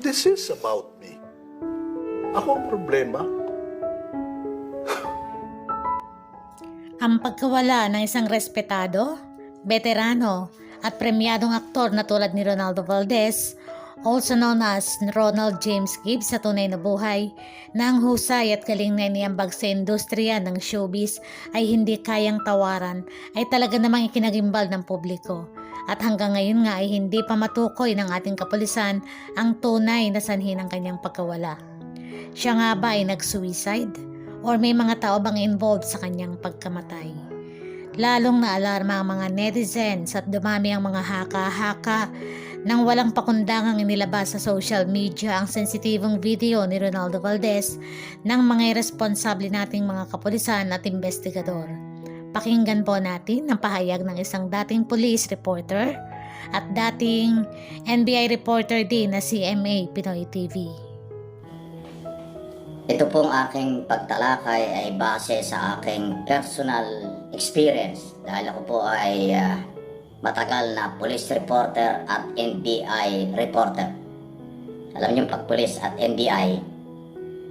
This is about me. Ako ang problema. Ang pagkawala ng isang respetado, veterano at premyadong aktor na tulad ni Ronaldo Valdez, also known as Ronald James Gibbs sa tunay na buhay, na ang husay at galing na iniambag sa industriya ng showbiz ay hindi kayang tawaran ay talaga namang ikinagimbal ng publiko. At hanggang ngayon nga ay hindi pa matukoy ng ating kapulisan ang tunay na sanhi ng kanyang pagkawala. Siya nga ba ay nag-suicide? Or may mga tao bang involved sa kanyang pagkamatay? Lalong naalarma ang mga netizens at dumami ang mga haka-haka nang walang pakundangang inilabas sa social media ang sensitibong video ni Ronaldo Valdez ng mga irresponsable nating mga kapulisan at investigador. Pakinggan po natin ang pahayag ng isang dating police reporter at dating NBI reporter din na si MA Pinoy TV. Ito pong aking pagtalakay ay base sa aking personal experience dahil ako po ay ah, matagal na police reporter at NBI reporter. Alam niyo pag police at NBI,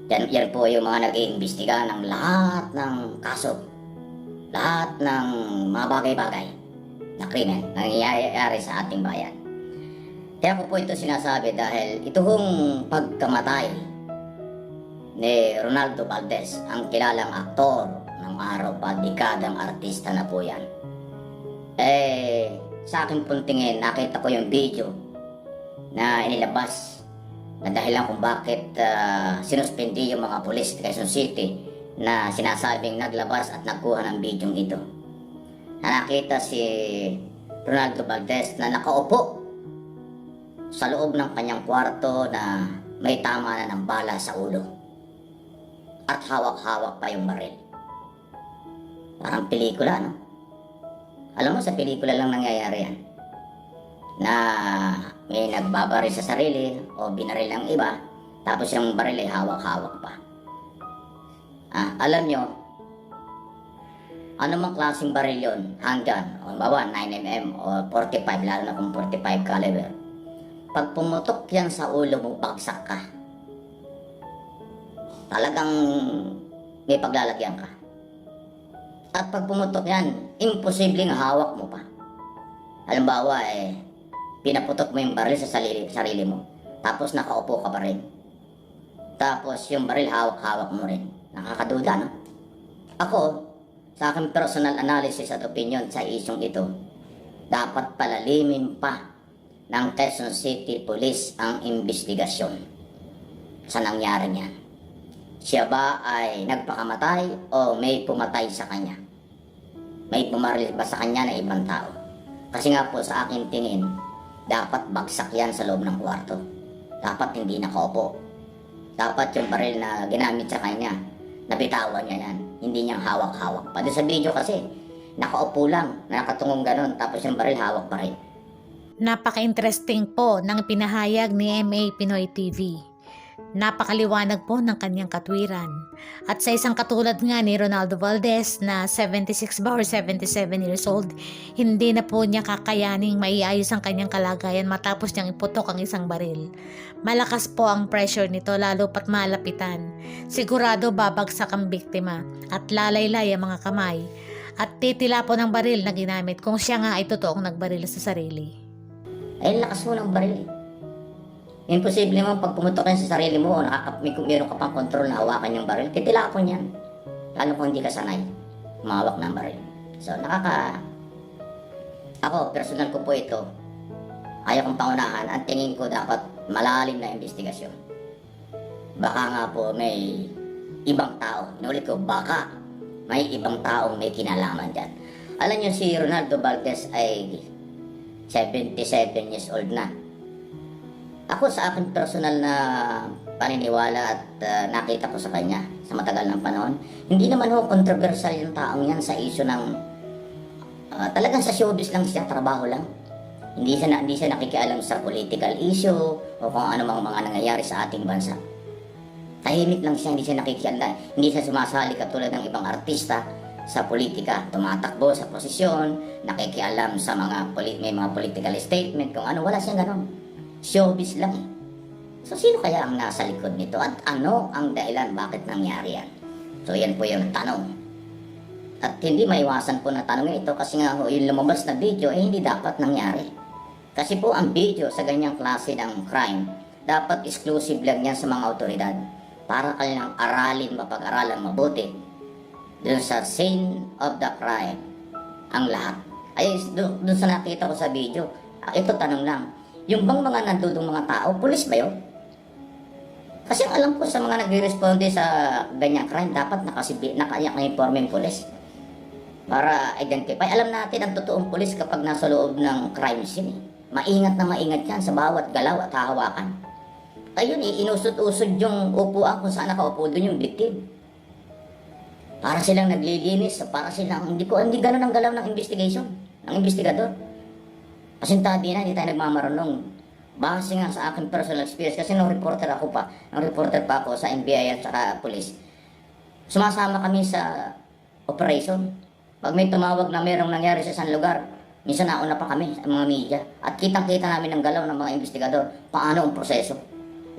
yan, yan po yung mga nag-iimbestiga ng lahat ng kaso, lahat ng mga bagay-bagay na krimen na nangyayari sa ating bayan. Kaya ko po ito sinasabi dahil ito hong pagkamatay ni Ronaldo Valdez, ang kilalang aktor ng araw pa, dekadang artista na po yan. Eh, sa akin pong tingin, nakita ko yung video na inilabas na dahilan kung bakit uh, sinuspindi yung mga pulis sa Quezon City na sinasabing naglabas at nagkuha ng video ito. Na si Ronaldo Valdez na nakaupo sa loob ng kanyang kwarto na may tama na ng bala sa ulo at hawak-hawak pa yung baril. Parang pelikula, no? Alam mo, sa pelikula lang nangyayari yan. Na may nagbabaril sa sarili o binaril ng iba, tapos yung baril ay hawak-hawak pa. Ah, alam nyo, ano mang klaseng baril yon, handgun, o bawa 9mm o 45, lalo na kung 45 caliber. Pag pumutok yan sa ulo mo, bagsak ka talagang may paglalagyan ka. At pag pumutok yan, imposibleng hawak mo pa. Halimbawa, eh, pinaputok mo yung baril sa sarili, sarili mo. Tapos nakaupo ka pa rin. Tapos yung baril hawak-hawak mo rin. Nakakaduda, no? Ako, sa aking personal analysis at opinion sa isyong ito, dapat palalimin pa ng Quezon City Police ang investigasyon sa nangyari niyan siya ba ay nagpakamatay o may pumatay sa kanya? May pumaril ba sa kanya na ibang tao? Kasi nga po sa akin tingin, dapat bagsak yan sa loob ng kwarto. Dapat hindi nakaupo. Dapat yung baril na ginamit sa kanya, nabitawan niya yan. Hindi niyang hawak-hawak. Pati sa video kasi, nakaupo lang, nakatungong ganun, tapos yung baril hawak pa rin. Napaka-interesting po ng pinahayag ni MA Pinoy TV. Napakaliwanag po ng kanyang katwiran. At sa isang katulad nga ni Ronaldo Valdez na 76 ba or 77 years old, hindi na po niya kakayaning maiayos ang kanyang kalagayan matapos niyang iputok ang isang baril. Malakas po ang pressure nito lalo pat malapitan. Sigurado babagsak ang biktima at lalaylay ang mga kamay at titila po ng baril na ginamit kung siya nga ay totoong nagbaril sa sarili. Ay, lakas mo ng baril eh. Imposible mo pag pumutok sa sarili mo o nakaka- may, meron ka pang control na hawakan yung baril, titilapon yan. Lalo kung hindi ka sanay umawak ng baril. So, nakaka... Ako, personal ko po ito. Ayaw kong pangunahan. Ang tingin ko dapat malalim na investigasyon. Baka nga po may ibang tao. Inulit ko, baka may ibang taong may kinalaman dyan. Alam niyo si Ronaldo Valdez ay 77 years old na. Ako sa akin personal na paniniwala at uh, nakita ko sa kanya sa matagal ng panahon, hindi naman ho controversial yung taong yan sa issue ng uh, talagang sa showbiz lang siya, trabaho lang. Hindi siya, hindi siya nakikialam sa political issue o kung ano mga mga nangyayari sa ating bansa. Tahimik lang siya, hindi siya nakikialam, hindi siya sumasali katulad ng ibang artista sa politika, tumatakbo sa posisyon, nakikialam sa mga may mga political statement, kung ano, wala siyang ganon showbiz lang eh. So sino kaya ang nasa likod nito at ano ang dahilan bakit nangyari yan? So yan po yung tanong. At hindi maiwasan po na tanongin ito kasi nga yung lumabas na video eh hindi dapat nangyari. Kasi po ang video sa ganyang klase ng crime, dapat exclusive lang yan sa mga otoridad para kanilang aralin, mapag-aralan mabuti dun sa scene of the crime ang lahat. Ay, dun, dun sa nakita ko sa video, ah, ito tanong lang, yung bang mga nandudong mga tao, pulis ba yun? Kasi alam ko sa mga nagre-responde sa ganyang crime, dapat nakasibi, naka-uniform yung pulis para identify. Alam natin ang totoong pulis kapag nasa loob ng crime scene. Maingat na maingat yan sa bawat galaw at hahawakan. Ayun, eh, inusot-usod yung upuan kung saan nakaupo doon yung victim. Para silang naglilinis, para silang, hindi ko, hindi ganun ang galaw ng investigation, ng investigador. Pasintabi na, hindi tayo nagmamarunong. Base nga sa aking personal experience, kasi nung reporter ako pa, nung reporter pa ako sa NBI at saka police, sumasama kami sa operation. Pag may tumawag na mayroong nangyari sa isang lugar, minsan nauna pa kami sa mga media. At kitang-kita namin ang galaw ng mga investigador, paano ang proseso.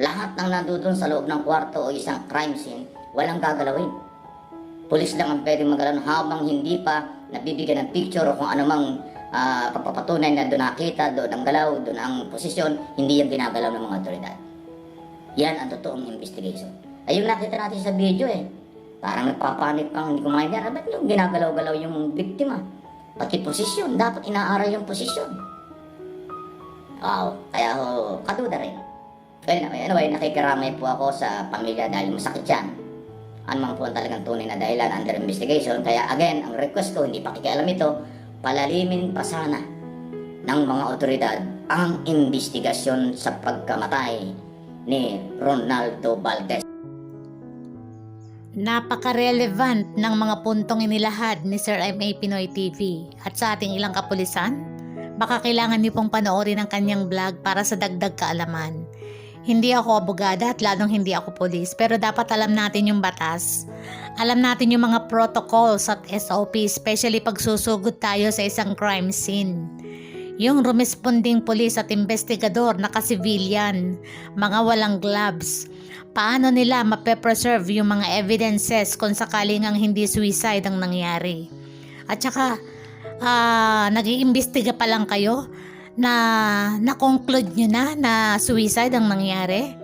Lahat ng nandun sa loob ng kwarto o isang crime scene, walang gagalawin. Pulis lang ang pwedeng magalaw habang hindi pa nabibigyan ng picture o kung anumang ah, papapatunay na doon nakita, doon ang galaw, doon ang posisyon, hindi yan ginagalaw ng mga otoridad. Yan ang totoong investigation. Ayun nakita natin sa video eh. Parang nagpapanik pang hindi ko maintindihan. Ba't yung ginagalaw-galaw yung biktima? Pati posisyon. Dapat inaaral yung posisyon. Wow. Kaya ho, kaduda rin. Well, anyway, nakikiramay po ako sa pamilya dahil masakit yan. Man po ang talagang tunay na dahilan under investigation. Kaya again, ang request ko, hindi pakikialam ito, palalimin pa sana ng mga otoridad ang investigasyon sa pagkamatay ni Ronaldo Valdez. Napaka-relevant ng mga puntong inilahad ni Sir M.A. Pinoy TV at sa ating ilang kapulisan. Baka kailangan niyo pong panoorin ang kanyang vlog para sa dagdag kaalaman. Hindi ako abogada at lalong hindi ako polis pero dapat alam natin yung batas. Alam natin yung mga protocols at SOP especially pag susugod tayo sa isang crime scene. Yung rumesponding polis at investigador na ka-civilian, mga walang gloves, paano nila mape-preserve yung mga evidences kung sakaling ang hindi suicide ang nangyari. At saka, ah nag-iimbestiga pa lang kayo na na-conclude nyo na na suicide ang nangyari.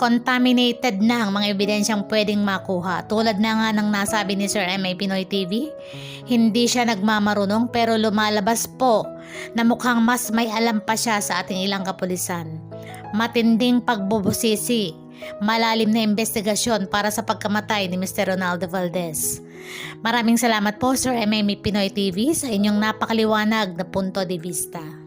Contaminated na ang mga ebidensyang pwedeng makuha. Tulad na nga ng nasabi ni Sir M.A. Pinoy TV, hindi siya nagmamarunong pero lumalabas po na mukhang mas may alam pa siya sa ating ilang kapulisan. Matinding pagbubusisi, malalim na investigasyon para sa pagkamatay ni Mr. Ronaldo Valdez. Maraming salamat po Sir M.A. Pinoy TV sa inyong napakaliwanag na punto de vista.